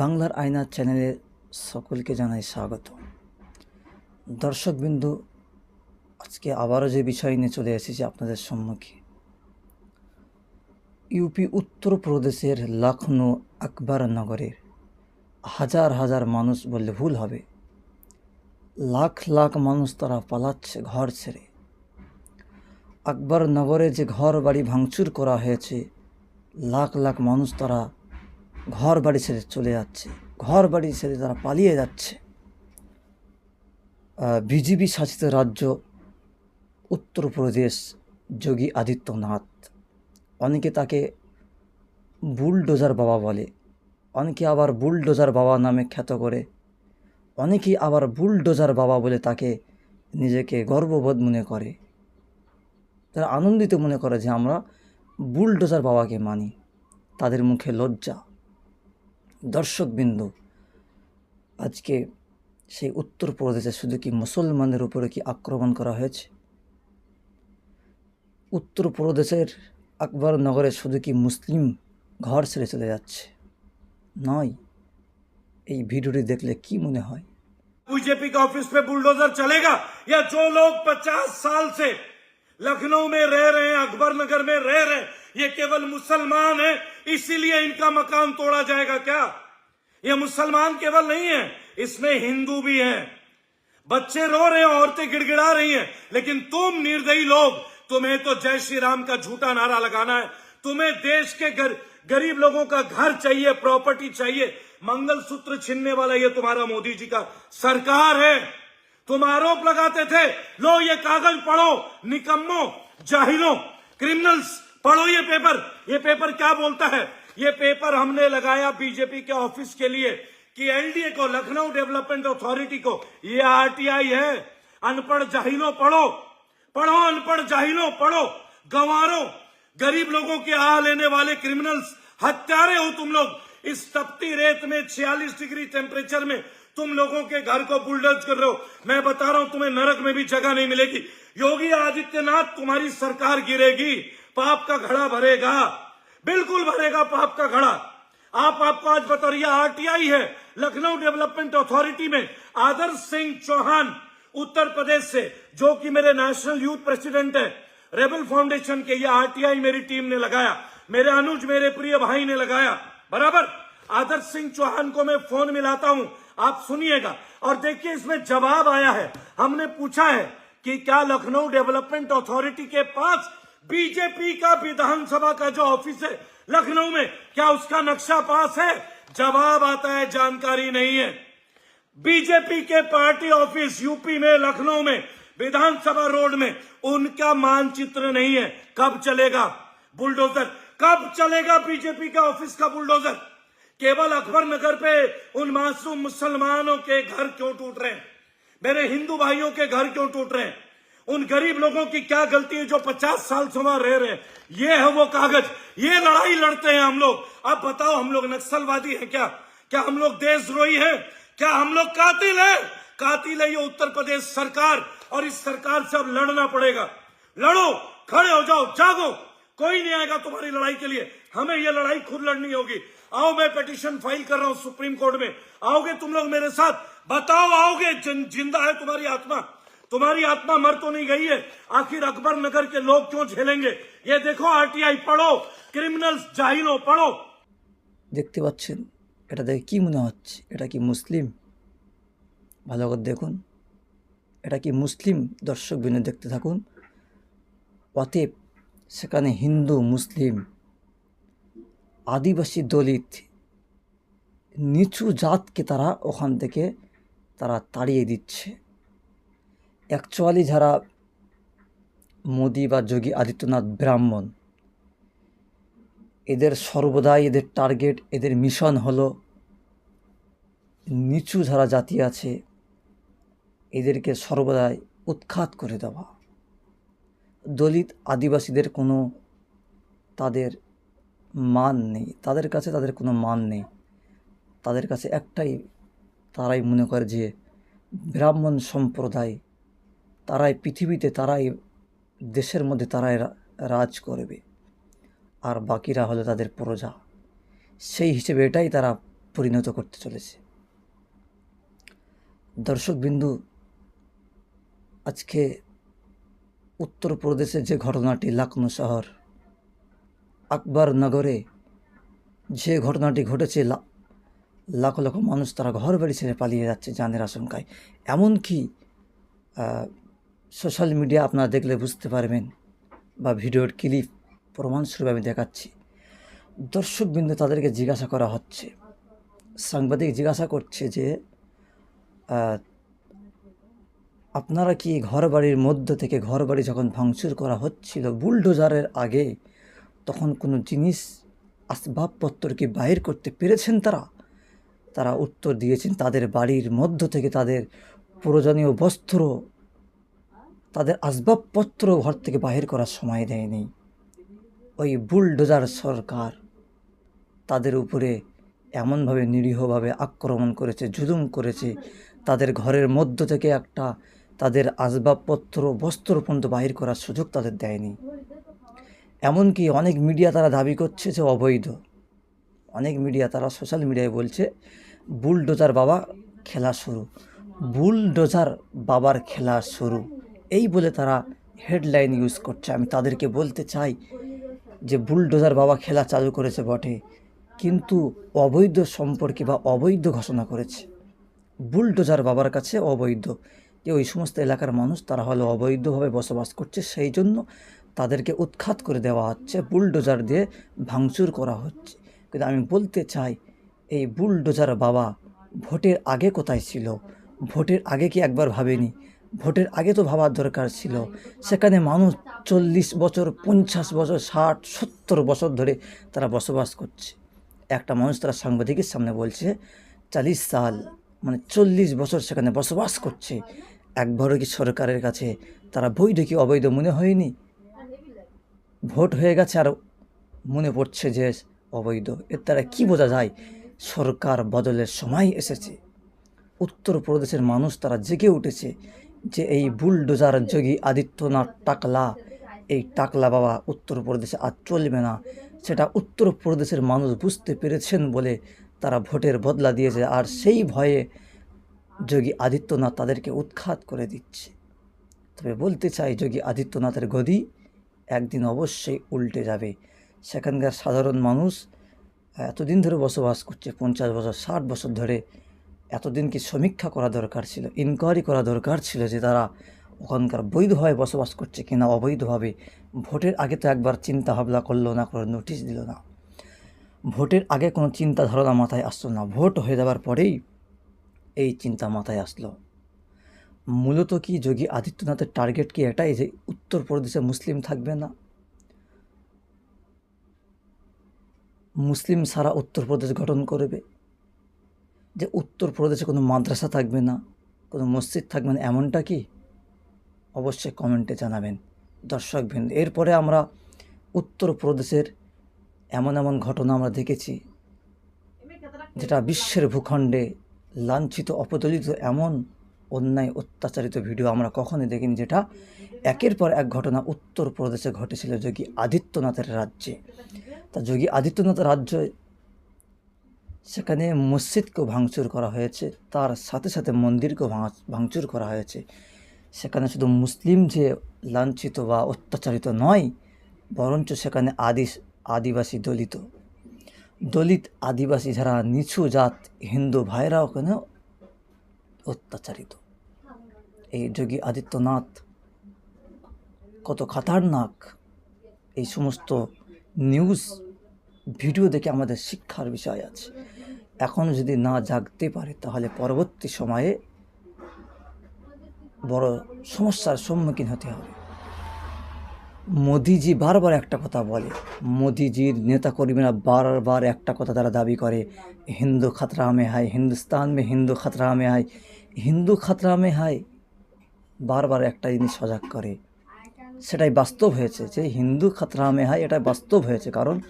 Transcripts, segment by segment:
বাংলার আয়না চ্যানেলে সকলকে জানাই স্বাগত। দর্শকবিন্দু, আজকে আবারও যে বিষয় নিয়ে চলে এসেছি আপনাদের সম্মুখে। ইউপি উত্তরপ্রদেশের লখনৌ আকবর নগরের হাজার হাজার মানুষ বললে ভুল হবে। লাখ লাখ মানুষ তারা পালাচ্ছে ঘর ছেড়ে। আকবর নগরে যে ঘর বাড়ি ভাঙচুর করা হয়েছে, লাখ লাখ মানুষ তারা ঘর বাড়ি ছেড়ে চলে যাচ্ছে ঘর বাড়ি ছেড়ে তারা পালিয়ে যাচ্ছে। বিজেপি শাসিত রাজ্য উত্তরপ্রদেশ যোগী আদিত্যনাথ। অনেকে তাকে বুলডোজার বাবা বলে, অনেকে আবার বুলডোজার বাবা নামে খ্যাত করে, অনেকেই আবার বুলডোজার বাবা বলে তাকে নিজেকে গর্ববোধ মনে করে। তারা আনন্দিত মনে করে যে আমরা বুলডোজার বাবাকে মানি তাদের মুখে লজ্জা দর্শকবিন্দু আজকে সেই উত্তরপ্রদেশে শুধু কি মুসলমানদের উপরে কি আক্রমণ করা হয়েছে উত্তরপ্রদেশের আকবর নগরে শুধু কি মুসলিম ঘর ছেড়ে চলে যাচ্ছে নয় এই ভিডিওটি দেখলে কি মনে হয় बीजेपी का ऑफिस पे बुलडोजर चलेगा या जो लोग 50 साल से लखनऊ में रह रहे हैं अकबर नगर में रह रहे हैं। ये केवल मुसलमान है इसीलिए इनका मकान तोड़ा जाएगा क्या? ये मुसलमान केवल नहीं है इसमें हिंदू भी हैं। बच्चे रो रहे हैं औरतें गिड़गिड़ा रही हैं लेकिन तुम निर्दयी लोग तुम्हें तो जय श्री राम का झूठा नारा लगाना है। तुम्हें देश के गर, गरीब लोगों का घर चाहिए प्रॉपर्टी चाहिए। मंगलसूत्र छीनने वाला ये तुम्हारा मोदी जी का सरकार है। तुम आरोप लगाते थे, लो ये कागज़ पढ़ो, निकम्मो, जाहिलों क्रिमिनल्स पढ़ो ये पेपर ये पेपर क्या बोलता है? ये पेपर हमने लगाया बीजेपी के ऑफ़िस के लिए कि एलडीए को, लखनऊ डेवलपमेंट अथॉरिटी को। ये आरटीआई है। अनपढ़ जाहिलों पढ़ो। पढ़ो अनपढ़ जाहिलों, पढ़ो। गंवारों। गरीब लोगों के आ लेने वाले क्रिमिनल्स हत्यारे हो तुम लोग। इस तपती रेत में 46 डिग्री टेम्परेचर में तुम लोगों के घर को बुलडोज कर रहे हो। मैं बता रहा हूँ, तुम्हें नरक में भी जगह नहीं मिलेगी। योगी आदित्यनाथ, तुम्हारी सरकार गिरेगी, पाप का घड़ा भरेगा। बिल्कुल भरेगा पाप का घड़ा। आप आपको आज बता रही आरटीआई है, लखनऊ डेवलपमेंट अथॉरिटी में। आदर्श सिंह चौहान, उत्तर प्रदेश से, जो कि मेरे नेशनल यूथ प्रेसिडेंट है। रेबल फाउंडेशन के ये आरटीआई मेरी टीम ने लगाया, मेरे अनुज, मेरे प्रिय भाई ने लगाया। बराबर? आदर्श सिंह चौहान को मैं फ़ोन मिलाता हूँ। आप सुनिएगा। और देखिए, इसमें जवाब आया है। हमने पूछा है कि क्या लखनऊ डेवलपमेंट अथॉरिटी के पास बीजेपी का विधानसभा का जो ऑफ़िस है लखनऊ में, क्या उसका नक्शा पास है? जवाब आता है, जानकारी नहीं है। बीजेपी के पार्टी ऑफ़िस यूपी में, लखनऊ में, विधानसभा रोड में, उनका मानचित्र नहीं है। कब चलेगा बुलडोजर? कब चलेगा बीजेपी का ऑफ़िस का बुलडोजर? केवल अकबर नगर पे उन मासूम मुसलमानों के घर क्यों टूट रहे हैं? मेरे हिंदू भाइयों के घर क्यों टूट रहे हैं? उन गरीब लोगों की क्या गलती है जो पचास साल से वहाँ रह रहे हैं? ये है वो कागज़। ये लड़ाई लड़ते हैं हम लोग। अब बताओ, हम लोग नक्सलवादी हैं क्या? क्या हम लोग देशद्रोही हैं? क्या हम लोग कातिल हैं? कातिल है ये उत्तर प्रदेश सरकार, और इस सरकार से अब लड़ना पड़ेगा। लड़ो, खड़े हो जाओ, जागो। कोई नहीं आएगा तुम्हारी लड़ाई के लिए। हमें यह लड़ाई खुद लड़नी होगी। आओ मैं पिटिशन फाइल कर रहा हूं सुप्रीम कोर्ट में आओगे तुम लोग मेरे साथ बताओ आओगे जिन, जिंदा है तुम्हारी आत्मा तुम्हारी आत्मा मर तो नहीं गई है आखिर अकबर नगर के लोग क्यों झेलेंगे ये देखो आरटीआई पढ़ो क्रिमिनल्स जाहिलो पढ़ो দেখতে পাচ্ছেন এটা দেখে কি মনে হচ্ছে এটা কি মুসলিম ভালো করে দেখুন এটা কি মুসলিম দর্শক বিনু দেখতে থাকুন অতএব সেখানে হিন্দু মুসলিম আদিবাসী দলিত, নিচু জাতকে তারা ওখান থেকে তারা তাড়িয়ে দিচ্ছে। অ্যাকচুয়ালি যারা মোদি বা যোগী আদিত্যনাথ ব্রাহ্মণ, এদের সর্বদাই এদের টার্গেট এদের মিশন হলো নিচু যারা জাতি আছে, এদেরকে সর্বদাই উৎখাত করে দেওয়া। দলিত আদিবাসীদের কোনো তাদের মান নেই। তাদের কাছে তাদের কোনো মান নেই। তাদের কাছে একটাই, তারাই মনে করে যে ব্রাহ্মণ সম্প্রদায়, তারাই পৃথিবীতে, তারাই দেশের মধ্যে তারাই রাজ করবে। আর বাকিরা হলো তাদের প্রজা। সেই হিসেবে এটাই তারা পরিণত করতে চলেছে। দর্শকবিন্দু আজকে উত্তরপ্রদেশের যে ঘটনাটি লখনৌ শহর আকবর নগরে যে ঘটনাটি ঘটেছে লাখ লাখ মানুষ তারা ঘর বাড়ি ছেড়ে পালিয়ে যাচ্ছে জানের আশঙ্কায়। এমনকি সোশ্যাল মিডিয়া আপনারা দেখলে বুঝতে পারবেন বা ভিডিওর ক্লিপ প্রমাণস্বরূপ আমি দেখাচ্ছি। দর্শকবৃন্দ তাদেরকে জিজ্ঞাসা করা হচ্ছে, সাংবাদিক জিজ্ঞাসা করছে যে আপনারা কি ঘর বাড়ির মধ্য থেকে ঘর বাড়ি যখন ভাঙচুর করা হচ্ছিল, বুলডোজারের আগে তখন কোনো জিনিস আসবাবপত্র কি বাইর করতে পেরেছেন তারা? তারা উত্তর দিয়েছেন, তাদের বাড়ির মধ্য থেকে তাদের প্রয়োজনীয় বস্ত্র, তাদের আসবাবপত্র ঘর থেকে বাহির করার সময় দেয়নি। ওই বুলডোজার সরকার তাদের উপরে এমনভাবে নিরীহভাবে আক্রমণ করেছে, জুলুম করেছে, তাদের ঘরের মধ্য থেকে একটা তাদের আসবাবপত্র, বস্ত্র পর্যন্ত বাহির করার সুযোগ তাদের দেয়নি। এমনকি অনেক মিডিয়া তারা দাবি করছে যে অবৈধ। অনেক মিডিয়া তারা সোশ্যাল মিডিয়ায় বলছে বুলডোজার বাবা, খেলা শুরু। বুলডোজার বাবার খেলা শুরু। এই বলে তারা হেডলাইন ইউজ করছে। আমি তাদেরকে বলতে চাই যে বুলডোজার বাবা খেলা চালু করেছে বটে, কিন্তু অবৈধ সম্পর্কে বা অবৈধ ঘোষণা করেছে। বুলডোজার বাবার কাছে অবৈধ। যে ওই সমস্ত এলাকার মানুষ তারা হলো অবৈধভাবে বসবাস করছে, সেই জন্য তাদেরকে উৎখাত করে দেওয়া হচ্ছে, বুলডোজার দিয়ে ভাঙচুর করা হচ্ছে। কিন্তু আমি বলতে চাই, এই বুলডোজার বাবা ভোটের আগে কোথায় ছিল? ভোটের আগে কি একবার ভাবেনি? ভোটের আগে তো ভাবার দরকার ছিল। সেখানে মানুষ চল্লিশ বছর, পঞ্চাশ বছর, ষাট, সত্তর বছর ধরে তারা বসবাস করছে। একটা মানুষ তারা সাংবাদিকের সামনে বলছে, চালিশ সাল মানে চল্লিশ বছর সেখানে বসবাস করছে। একবারও কি সরকারের কাছে তারা বৈধ কি অবৈধ মনে হয়নি? ভোট হয়ে গেছে আর মনে পড়ছে যে অবৈধ। এর দ্বারা কী বোঝা যায়? সরকার বদলের সময় এসেছে। উত্তরপ্রদেশের মানুষ তারা জেগে উঠেছে যে এই বুলডোজার যোগী আদিত্যনাথ টাকলা, এই টাকলা বাবা উত্তরপ্রদেশে আর চলবে না। সেটা উত্তরপ্রদেশের মানুষ বুঝতে পেরেছেন বলে তারা ভোটের বদলা দিয়েছে আর সেই ভয়ে যোগী আদিত্যনাথ তাদেরকে উৎখাত করে দিচ্ছে। তবে বলতে চাই, যোগী আদিত্যনাথের গদি একদিন অবশ্যই উল্টে যাবে। সেখানকার সাধারণ মানুষ এতদিন ধরে বসবাস করছে, পঞ্চাশ বছর, ষাট বছর ধরে। এতদিন কি সমীক্ষা করা দরকার ছিল ইনকোয়ারি করা দরকার ছিল যে তারা ওখানকার বৈধভাবে বসবাস করছে কিনা, অবৈধভাবে? ভোটের আগে তো একবার চিন্তা ভাবনা করল না করে নোটিশ দিল না। ভোটের আগে কোনো চিন্তা ধারণা মাথায় আসতো না। ভোট হয়ে যাওয়ার পরেই এই চিন্তা মাথায় আসলো। মূলত কি যোগী আদিত্যনাথের টার্গেট কি এটাই যে উত্তরপ্রদেশে মুসলিম থাকবে না? মুসলিম সারা উত্তরপ্রদেশ গঠন করবে? যে উত্তরপ্রদেশে কোনো মাদ্রাসা থাকবে না, কোনো মসজিদ থাকবে না, এমনটা কি? অবশ্যই কমেন্টে জানাবেন। দর্শকবৃন্দ এরপরে আমরা উত্তরপ্রদেশের এমন এমন ঘটনা আমরা দেখেছি, যেটা বিশ্বের ভূখণ্ডে লাঞ্ছিত, অপদলিত, এমন অন্যায়, অত্যাচারিত ভিডিও আমরা কখনোই দেখিনি, যেটা একের পর এক ঘটনা উত্তরপ্রদেশে ঘটেছিল যোগী আদিত্যনাথের রাজ্যে। তা যোগী আদিত্যনাথের রাজ্য সেখানে মসজিদকেও ভাঙচুর করা হয়েছে, তার সাথে সাথে মন্দিরকেও ভাঙা- ভাঙচুর করা হয়েছে। সেখানে শুধু মুসলিম যে লাঞ্ছিত বা অত্যাচারিত নয়, বরঞ্চ সেখানে আদি, আদিবাসী দলিত। দলিত আদিবাসী যারা, নিচু জাত হিন্দু ভাইরা ওখানে অত্যাচারিত? এই যোগী আদিত্যনাথ, কত খাতারনাক এই সমস্ত নিউজ ভিডিও দেখে আমাদের শিক্ষার বিষয় আছে। এখন যদি না জাগতে পারে, তাহলে পরবর্তী সময়ে বড় সমস্যার সম্মুখীন হতে হবে। মোদিজি বারবার একটা কথা বলে, মোদিজির নেতাকর্মীরা বারবার একটা কথা তারা দাবি করে, হিন্দু খতরা মে হায়, হিন্দুস্তান মে হিন্দু খতরা মে হায়, হিন্দু খতরা মে হায়। বারবার একটা জিনিস সজাগ করে। সেটাই বাস্তব হয়েছে যে হিন্দু খতরা হায় এটা বাস্তব হয়েছে। কারণ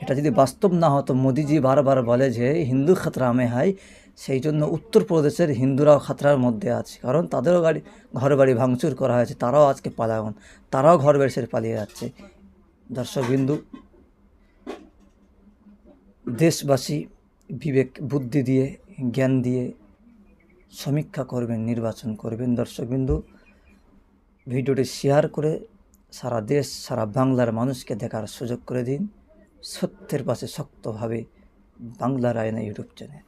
এটা যদি বাস্তব না হতো, মোদিজি বারবার বলে যে হিন্দু খতরা হায় সেই জন্য উত্তরপ্রদেশের হিন্দুরাও খাতরার মধ্যে আছে। কারণ তাদেরও গাড়ি ঘর বাড়ি ভাঙচুর করা হয়েছে, তারাও আজকে পালায়ন, তারাও ঘর বাড়ি ছেড়ে পালিয়ে যাচ্ছে। দর্শক বিন্দু, দেশবাসী বিবেক, বুদ্ধি দিয়ে, জ্ঞান দিয়ে সমীক্ষা করবেন, নির্বাচন করবেন। দর্শকবিন্দু, ভিডিওটি শেয়ার করে সারা দেশ, সারা বাংলার মানুষকে দেখার সুযোগ করে দিন। সত্যের পাশে শক্তভাবে বাংলার আয়না ইউটিউব চ্যানেল।